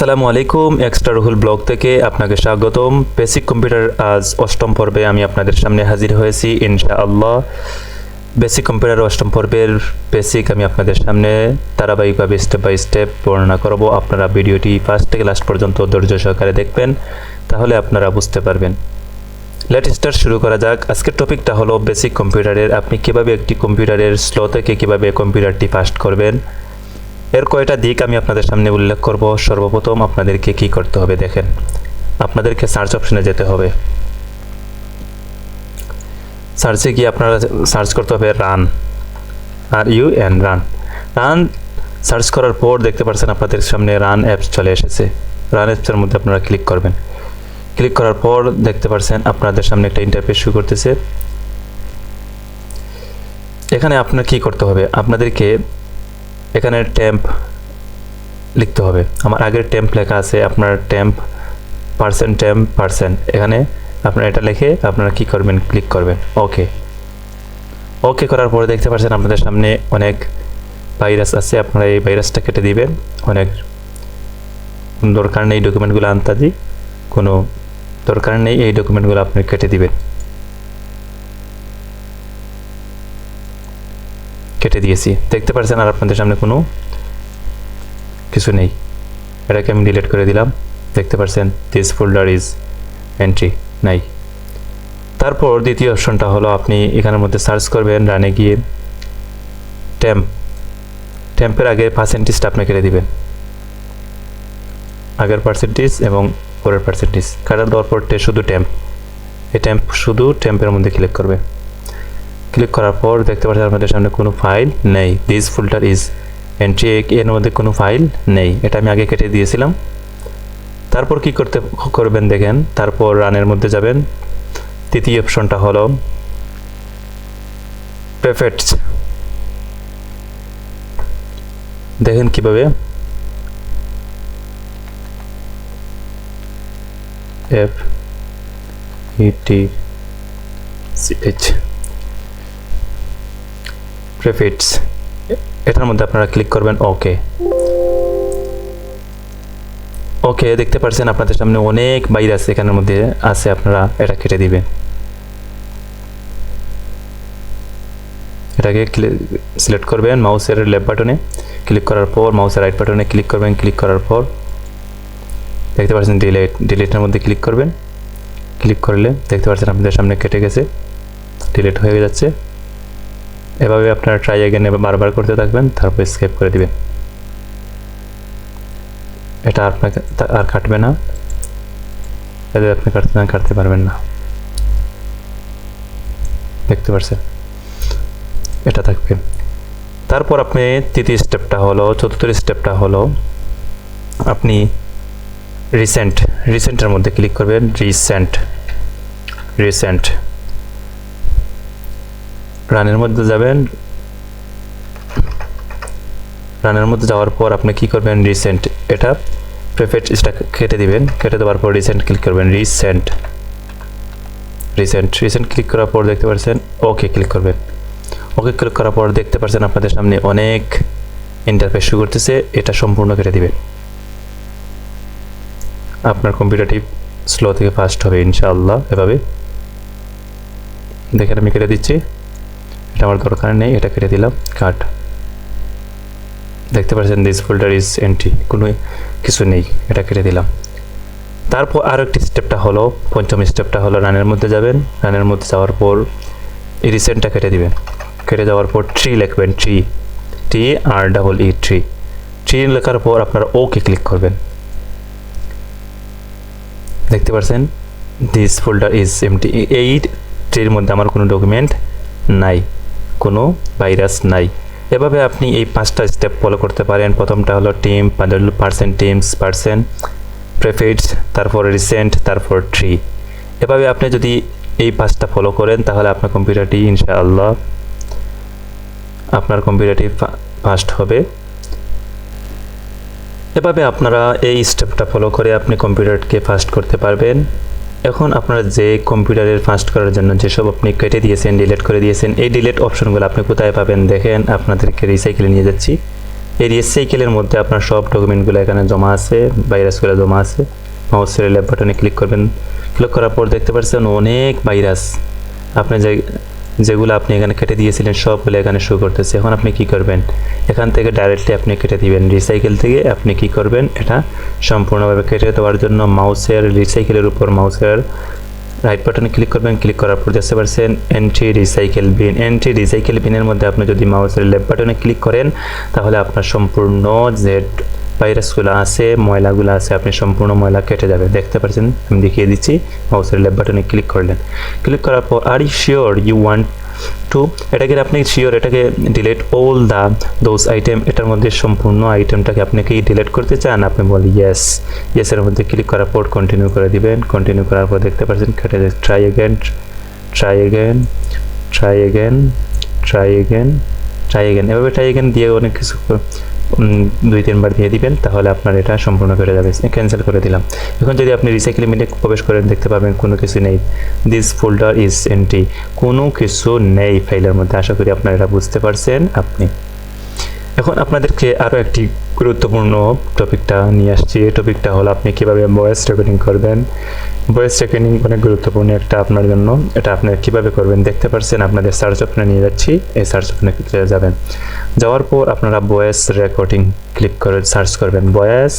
আসসালামু আলাইকুম extra Ruhul blog থেকে আপনাকে স্বাগতম। বেসিক কম্পিউটার আজ অষ্টম পর্বে আমি আপনাদের সামনে হাজির হয়েছি, ইনশাআল্লাহ। বেসিক কম্পিউটার অষ্টম পর্বের বেসিক আমি আপনাদের সামনে ধারাবাহিকভাবে স্টেপ বাই স্টেপ বর্ণনা করব। আপনারা ভিডিওটি ফার্স্ট থেকে লাস্ট পর্যন্ত ধৈর্য সহকারে দেখবেন, তাহলে আপনারা বুঝতে পারবেন। লেট স্টার্ট শুরু করা যাক। আজকের টপিকটা হলো বেসিক কম্পিউটারের আপনি কীভাবে একটি কম্পিউটারের স্লো থেকে কীভাবে কম্পিউটারটি ফাস্ট করবেন। এর কয়টা দিক আমি আপনাদের সামনে উল্লেখ করব। সর্বপ্রথম আপনাদেরকে কি করতে হবে দেখেন। আপনাদেরকে সার্চ অপশনে যেতে হবে। সার্চে গিয়ে আপনারা সার্চ করতে হবে run R U N run run search করার পর দেখতে পাচ্ছেন আপনাদের সামনে রান অ্যাপস চলে এসেছে। রান অ্যাপসের মধ্যে আপনারা ক্লিক করবেন। ক্লিক করার পর দেখতে পাচ্ছেন আপনাদের সামনে একটা ইন্টারফেস শুরু করতেছে। এখানে আপনার কি করতে হবে? আপনাদেরকে এখানে ট্যাম্প লিখতে হবে। আমার আগের ট্যাম্প লেখা আছে, আপনার ট্যাম্প পার্সেন্ট ট্যাম্প পার্সেন্ট এখানে আপনারা এটা লিখে আপনারা কি করবেন ক্লিক করবেন। ওকে ওকে করার পরে দেখতে পাচ্ছেন আপনাদের সামনে অনেক ভাইরাস আছে, আপনারা এই ভাইরাসটা কেটে দিবেন। অনেক দরকার নেই ডকুমেন্টগুলো আনতাদি কোনো দরকার নেই এই ডকুমেন্টগুলো আপনি কেটে দিবেন। কেটে দিয়েছি। দেখতে পাচ্ছেন আর আপনাদের সামনে কোনো কিছু নেই। এটাকে আমি ডিলিট করে দিলাম। দেখতে পাচ্ছেন দিস ফোল্ডার ইজ এন্ট্রি নাই। তারপর দ্বিতীয় অপশনটা হলো, আপনি এখানের মধ্যে সার্চ করবেন রানে গিয়ে ট্যাম্প ট্যাম্পের আগে পার্সেন্টেজটা আপনি কেটে দিবেন। আগের পার্সেন্টেজ এবং পরের পার্সেন্টেজ কাটার দেওয়ার পর শুধু ট্যাম্প এই ট্যাম্প শুধু ট্যাম্পের মধ্যে ক্লিক করবে। ক্লিক করার পর দেখতে পাচ্ছেন আপনাদের সামনে কোনো ফাইল নেই। দিস ফোল্ডার ইজ এন্ট্রি এর মধ্যে কোনো ফাইল নেই। এটা আমি আগে কেটে দিয়েছিলাম। তারপর কি করতে, করবেন দেখেন, তারপর রানের মধ্যে যাবেন। তৃতীয় অপশনটা হলো প্রেফেক্টস দেখেন কীভাবে F E T C H প্রেফিটস এটার মধ্যে আপনারা ক্লিক করবেন ওকে ওকে দেখতে পাচ্ছেন আপনাদের সামনে অনেক ভাইরাস এখানের মধ্যে আছে, আপনারা এটা কেটে দিবেন। এটাকে সিলেক্ট করবেন মাউসের লেফট বাটনে ক্লিক করার পর মাউসের রাইট বাটনে ক্লিক করবেন ক্লিক করার পর দেখতে পাচ্ছেন ডিলেট ডিলেটের মধ্যে ক্লিক করবেন। ক্লিক করলে দেখতে পাচ্ছেন আপনাদের সামনে কেটে গেছে ডিলেট হয়ে যাচ্ছে। এভাবে আপনারা ট্রাই এগেন বারবার করতে থাকবেন, তারপর স্কেপ করে দিবেন। এটা আপনাকে আর কাটবে না। এদের আপনি কাটতে না, কাটতে পারবেন না। দেখতে পারছেন? এটা থাকবে। তারপর আপনি তৃতীয় স্টেপটা হলো, চতুর্থ স্টেপটা হলো, আপনি রিসেন্ট রিসেন্টের মধ্যে ক্লিক করবেন রিসেন্ট রিসেন্ট রানের মধ্যে যাবেন। রানের মধ্যে যাওয়ার পর আপনি কি করবেন? রিসেন্ট এটা প্রেফেট এটা কেটে দিবেন। কেটে দেওয়ার পর রিসেন্ট ক্লিক করবেন। রিসেন্ট রিসেন্ট রিসেন্ট ক্লিক করার পর দেখতে পাচ্ছেন ওকে ক্লিক করবেন। ওকে ক্লিক করার পর দেখতে পাচ্ছেন আপনাদের সামনে অনেক ইন্টারফেস শুরু করতেছে। এটা সম্পূর্ণ কেটে দিবেন। আপনার কম্পিউটারটি স্লো থেকে ফাস্ট হবে ইনশাআল্লাহ এভাবে। দেখেন আমি কেটে দিচ্ছি। এটা আমার দরকার নেই, এটা কেটে দিলাম, কাট। দেখতে পাচ্ছেন দিস ফোল্ডার ইজ এন্ট্রি কোনো কিছু নেই, এটা কেটে দিলাম। তারপর আরও একটি স্টেপটা হলো, পঞ্চম স্টেপটা হলো রানের মধ্যে যাবেন রানের মধ্যে যাওয়ার পর রিসেন্টটা কেটে দিবেন। কেটে যাওয়ার পর ট্রি লিখবেন tree T R double E tree tree লেখার পর আপনারা ওকে ক্লিক করবেন। দেখতে পাচ্ছেন দিস ফোল্ডার ইজ এমটি এই ট্রির মধ্যে আমার কোনো ডকুমেন্ট নাই। ভাইরাস নাই। এভাবে আপনি এই পাঁচটা স্টেপ ফলো করতে পারেন। প্রথমটা হলো temp percent temps percent prefetch তারপর রিসেন্ট তারপর ট্রি এভাবে আপনি যদি এই পাঁচটা ফলো করেন, তাহলে আপনার কম্পিউটারটি ইনশাআল্লাহ আপনার কম্পিউটারটি ফাস্ট হবে। এভাবে আপনারা এই স্টেপটা ফলো করে আপনি কম্পিউটারকে ফাস্ট করতে পারবেন। এখন আপনার যে কম্পিউটারের ফাস্ট করার জন্য যেসব আপনি কেটে দিয়েছেন ডিলেট করে দিয়েছেন, এই ডিলেট অপশনগুলো আপনি কোথায় পাবেন? দেখেন, আপনাদেরকে রিসাইকেলে নিয়ে যাচ্ছি। এই রিসাইকেলের মধ্যে আপনার সব ডকুমেন্টগুলো এখানে জমা আছে ভাইরাসগুলো জমা আছে। মাউসের ল্যাব বাটনে ক্লিক করবেন। ক্লিক করার পর দেখতে পাচ্ছেন অনেক ভাইরাস আপনি যে যেগুলো আপনি এখানে কেটে দিয়েছিলেন, সবগুলো এখানে শো করতেছে। এখন আপনি কি করবেন? এখান থেকে ডাইরেক্টলি আপনি কেটে দিবেন। রিসাইকেল থেকে আপনি কি করবেন? এটা সম্পূর্ণভাবে কেটে দেওয়ার জন্য মাউসের রিসাইকেলের উপর মাউসের রাইট বাটনে ক্লিক করবেন। ক্লিক করার পর দেখতে পাচ্ছেন এন্ট্রি রিসাইকেল বিন এন্ট্রি রিসাইকেল বিনের মধ্যে আপনি যদি মাউসের লেফট বাটনে ক্লিক করেন, তাহলে আপনার সম্পূর্ণ যে ভাইরাসগুলো আছে, ময়লাগুলো আছে, আপনি সম্পূর্ণ ময়লা কেটে যাবে। দেখতে পাচ্ছেন? আমি দেখিয়ে দিচ্ছি। মাউসের লেফট বাটনে ক্লিক করলেন। ক্লিক করার পর are you sure you want to এটাকে আপনি শিওর এটাকে delete all the those item এটার মধ্যে সম্পূর্ণ আইটেমটাকে আপনি কি ডিলেট করতে চান? আপনি বলি ইয়েস ইয়েসের মধ্যে ক্লিক করার পর কন্টিনিউ করে দিবেন। কন্টিনিউ করার পর দেখতে পাচ্ছেন, কেটে try again try again try again try again try again এভাবে ট্রাই এগেন দিয়ে অনেক কিছু দুই, তিনবার দিয়ে দিবেন, তাহলে আপনার এটা সম্পূর্ণ করে যাবে। ক্যান্সেল করে দিলাম। এখন যদি আপনি রিসাইকেল মিলে প্রবেশ করেন, দেখতে পাবেন কোনো কিছু নেই। দিস ফোল্ডার ইজ এন্টি কোনো কিছু নেই ফাইলের মধ্যে। আশা করি আপনারা এটা বুঝতে পারছেন আপনি। এখন আপনাদেরকে আরও একটি গুরুত্বপূর্ণ টপিকটা নিয়ে আসছি। এই টপিকটা হলো আপনি কীভাবে ভয়েস রেকর্ডিং করবেন। ভয়েস রেকর্ডিং অনেক গুরুত্বপূর্ণ একটা আপনার জন্য। এটা আপনি কীভাবে করবেন দেখতে পাচ্ছেন আপনাদের সার্চ অপশনে নিয়ে যাচ্ছি, এই সার্চ অপশনে ক্লিক যাবেন। যাওয়ার পর আপনারা ভয়েস রেকর্ডিং ক্লিক করে সার্চ করবেন। ভয়েস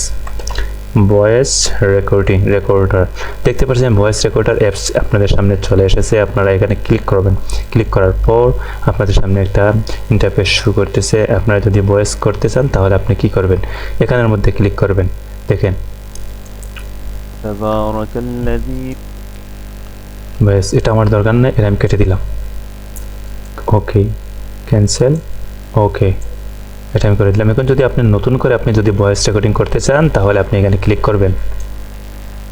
ভয়েস রেকর্ডিং রেকর্ডার দেখতে পাচ্ছেন ভয়েস রেকর্ডার অ্যাপস আপনাদের সামনে চলে এসেছে, আপনারা এখানে ক্লিক করবেন। ক্লিক করার পর আপনাদের সামনে একটা ইন্টারফেস শুরু করতেছে। আপনারা যদি ভয়েস করতে চান তাহলে আপনি কি করবেন? এখানের মধ্যে ক্লিক করবেন। দেখেন ব্যাস, এটা আমার দরকার নেই, এটা আমি কেটে দিলাম। ওকে, ক্যান্সেল, ওকে, এটা আমি করে দিলাম। এখন যদি আপনি নতুন করে আপনি যদি ভয়েস রেকর্ডিং করতে চান, তাহলে আপনি এখানে ক্লিক করবেন।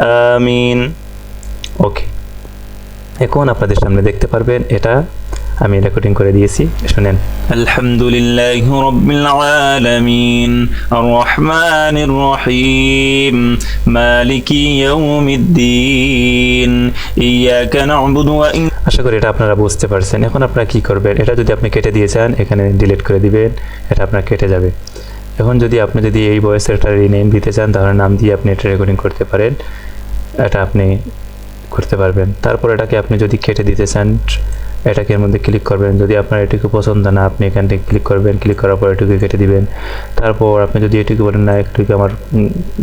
আমিন। ওকে এখন আপনাদের সামনে দেখতে পারবেন এটা আমি রেকর্ডিং করে দিয়েছি। শুনেন। আলহামদুলিল্লাহ রব্বিল আলামিন আর রহমানির রহিম মালিকি ইয়াউমিদ্দিন ইয়াকা না'বুদু ওয়া আশা করি এটা আপনারা বুঝতে পারছেন। এখন আপনারা কি করবেন? এটা যদি আপনি কেটে দিয়ে চান এখানে ডিলিট করে দিবেন এটা আপনার কেটে যাবে। এখন যদি আপনি যদি এই ভয়েসের একটা রিনেম দিতে চান তাহলে নাম দিয়ে আপনি এটা রেকর্ডিং করতে পারেন। এটা আপনি করতে পারবেন। তারপর এটাকে আপনি যদি কেটে দিতে চান, এটাকে এর মধ্যে ক্লিক করবেন। যদি আপনার এটুকু পছন্দ না, আপনি এখান থেকে ক্লিক করবেন। ক্লিক করার পর এটুকু কেটে দিবেন। তারপর আপনি যদি এটুকু বলেন, না একটুকু আমার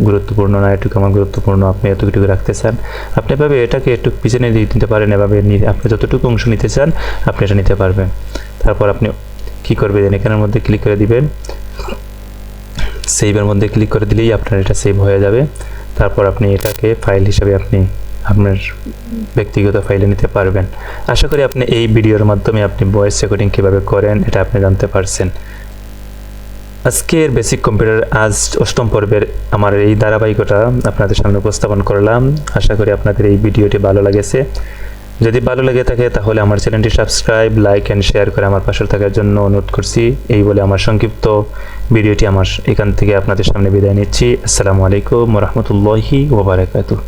গুরুত্বপূর্ণ না, এটুকু আমার গুরুত্বপূর্ণ, আপনি এতটুকু রাখতে চান। আপনি এভাবে এটাকে একটু পিছনে দিয়ে দিতে পারেন। এভাবে আপনি যতটুকু অংশ নিতে চান, আপনি এটা নিতে পারবেন। তারপর আপনি কি করবেন? এখানের মধ্যে ক্লিক করে দিবেন। সেভের মধ্যে ক্লিক করে দিলেই আপনার এটা সেভ হয়ে যাবে। তারপর আপনি এটাকে ফাইল হিসাবে আপনি আপনার ব্যক্তিগত ফাইলে নিতে পারবেন। আশা করি আপনি এই ভিডিওর মাধ্যমে আপনি ভয়েস রেকর্ডিং কীভাবে করেন, এটা আপনি জানতে পারছেন। আজকের বেসিক কম্পিউটার আজ অষ্টম পর্বের আমার এই ধারাবাহিকতা আপনাদের সামনে উপস্থাপন করলাম। আশা করি আপনাদের এই ভিডিওটি ভালো লাগেছে। যদি ভালো লেগে থাকে তাহলে আমার চ্যানেলটি সাবস্ক্রাইব, লাইক অ্যান্ড শেয়ার করে আমার পাশে থাকার জন্য অনুরোধ করছি। এই বলে আমার সংক্ষিপ্ত ভিডিওটি আমার এখান থেকে আপনাদের সামনে বিদায় নিচ্ছি। আসসালামু আলাইকুম রহমতুল্লাহি ওবরাকাতুহ